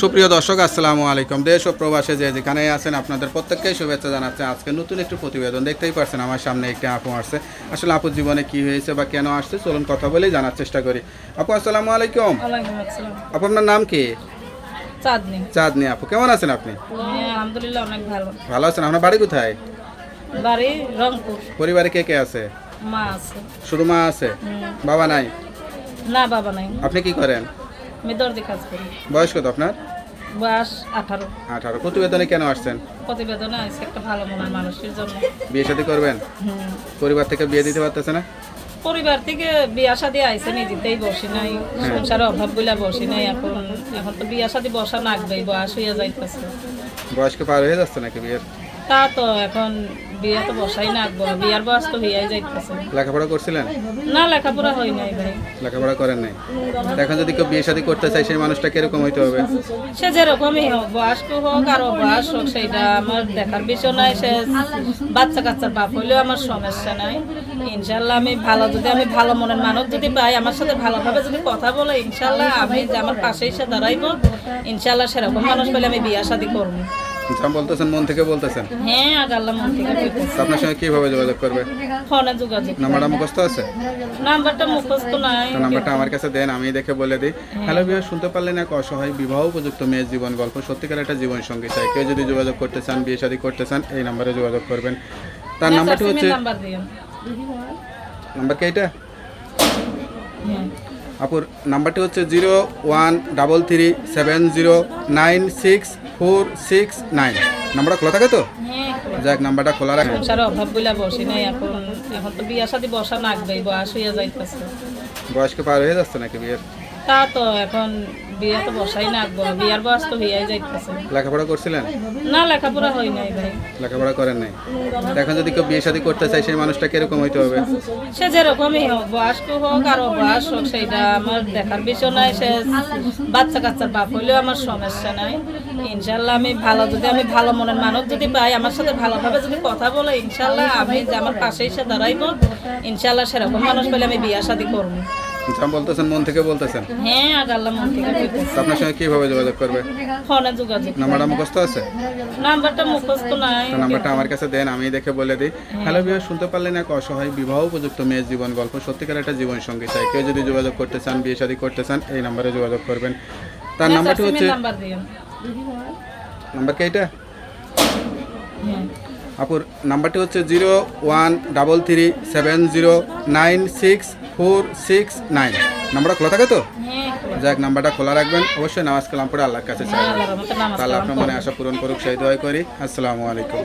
সুপ্রিয় দর্শক আসসালামু আলাইকুম। দেশ ও প্রবাসে যে যেখানে আছেন আপনাদের প্রত্যেককেই শুভেচ্ছা জানাচ্ছে। আজকে নতুন একটি প্রতিবেদন দেখতেই পারছেন আমার সামনে একটি আপু আসছে। আসলে আপুর জীবনে কি হয়েছে বা কেন আসছে চলুন কথা বলেই জানার চেষ্টা করি। আপু আসসালামু আলাইকুম। আপু আপনার নাম কি? চাঁদনি। চাঁদনি আপু কেমন আছেন আপনি? আলহামদুলিল্লাহ অনেক ভালো। ভালো আছেন আপনার বাড়ি কোথায়? বাড়ি রংপুর। পরিবারে কে কে আছে? মা আছে। শুধু মা আছে? বাবা নাই? না বাবা নাই। আপনি কি করেন? আমি দর্জি কাজ করি। বয়স কত আপনার? বয়স আঠারো। আঠারো। প্রতিবেদনে কেন আসছেন? প্রতিবেদনে আছে একটা ভালো মনের মানুষের জন্য। বিয়ে শাদী করবেন? পরিবার থেকে বিয়ে দিতে পারতেছে না? পরিবার থেকে বিয়া শাদি আইসে নিজেতেই বসি নাই। সংসারের অভাব বলে বসি নাই এখন। এখন তো বিয়া শাদি বসা নাকবেই বয়স হইয়া যাইতেছে। বয়সকে পার হয়ে যাচ্ছে নাকি বিয়ের? তা তো এখন বিয়া তো বসাই নাকবো বিয়ার বয়স তো হইয়াই যাইতেছে। লেখাপড়া করছিলেন? না লেখাপড়া হয় নাই ভাই। লেখাপড়া করেন নাই? এখন যদি কেউ বিয়ে শাদী করতে চায় সেই মানুষটা কীরকম হইতে হবে? সে যেরকমই হোক বয়স্ক হোক আর অবয়স হোক সেটা আমার দেখার বিষয় নাই। সে বাচ্চা কাচ্চার বাপ হইলেও আমার সমস্যা নাই। ইনশাল্লাহ আমি ভালো যদি আমি ভালো মনের মানুষ যদি পাই আমার সাথে ভালোভাবে যদি কথা বলে ইনশাল্লাহ আমি যে আমার পাশে এসে দাঁড়াইবো ইনশাল্লাহ সেরকম মানুষ পেলে আমি বিয়ে শাদী করব। যা বলতেছেন মন থেকে বলতেছেন? হ্ঁ আগাল্লাহ মন থেকে কইতেছি। আপনার সঙ্গে কীভাবে যোগাযোগ করবে? ফোনে যোগাযোগ নাম্বারটা মুখস্থ আছে? নাম্বারটা মুখস্থ নাই। নাম্বারটা আমার কাছে দেন আমি দেখে বলে দিই। হ্যালো বিহার শুনতে পারলেন এক অসহায় বিবাহ উপযুক্ত মেয়ের জীবন গল্প সত্যিকার একটা জীবন সঙ্গী চাই। কেউ যদি যোগাযোগ করতে চান বিয়ে শাদী করতে চান এই নাম্বারে যোগাযোগ করবেন। তার নাম্বারটি হচ্ছে নাম্বার কি এটা? হ্যাঁ। আপুর নাম্বারটি হচ্ছে zero one double three seven zero nine six four six nine. নাম্বারটা খোলা থাকে তো? হ্যাঁ যাক নাম্বারটা খোলা রাখেন সংসারের অভাব বলে বসি নাই এখন। এখন তো বিয়া শাদি বসা নাকবেই বয়স হইয়া যাইতেছে। বয়সকে পার হয়ে যাচ্ছে নাকি বিয়ের? তা তো এখন বিয়া তো বসাই নাকবো বিয়ার বয়স তো হইয়াই যাইতেছে। লেখাপড়া করছিলেন? না লেখাপড়া হয় নাই ভাই। লেখাপড়া করেন নাই? তো এখন যদি কেউ বিয়ে শাদী করতে চায় সেই মানুষটা কীরকম হইতে হবে? সে যেরকমই হোক বয়স্ক হোক আর বয়স হোক সেটা আমার দেখার বিষয় নাই। সে বাচ্চা কাচ্চার বাপ হইলেও আমার সমস্যা নাই। ইনশাল্লাহ আমি ভালো যদি আমি ভালো মনের মানুষ যদি পাই আমার সাথে ভালোভাবে যদি কথা বলে ইনশাল্লাহ আমি যে আমার পাশে এসে দাঁড়াইবো ইনশাল্লাহ সেরকম মানুষ পেলে আমি বিয়া শাদি করব। বলতেছেন মন থেকে বলতেছেন? হ্যাঁ মন থেকে। আপনার সঙ্গে কীভাবে যোগাযোগ করবে? ফোনে যোগাযোগ নাম্বারটা মুখস্থ আছে? নাম্বারটা মুখস্থ নাই। নাম্বারটা আমার কাছে দেন আমি দেখে বলে দিই। হ্যালো বিহার শুনতে পারলেন এক অসহায় বিবাহ উপযুক্ত মেয়ের জীবন গল্প। সত্যিকার একটা জীবন সঙ্গী চাই। কেউ যদি যোগাযোগ করতে চান বিয়ে শাদী করতে চান এই নাম্বারে যোগাযোগ করবেন। তার নাম্বারটি হচ্ছে নাম্বার কি এটা হ্যাঁ আপুর নাম্বারটি হচ্ছে zero one double three seven zero nine six four six nine. নাম্বারটা খোলা থাকে তো? যাক নাম্বারটা খোলা রাখবেন। অবশ্যই নামাজ কালাম পড়ে আল্লাহর কাছে নামাজ তাহলে আপনার মনে আশা পূরণ করুক সেই দোয়াই করি। আসসালামু আলাইকুম।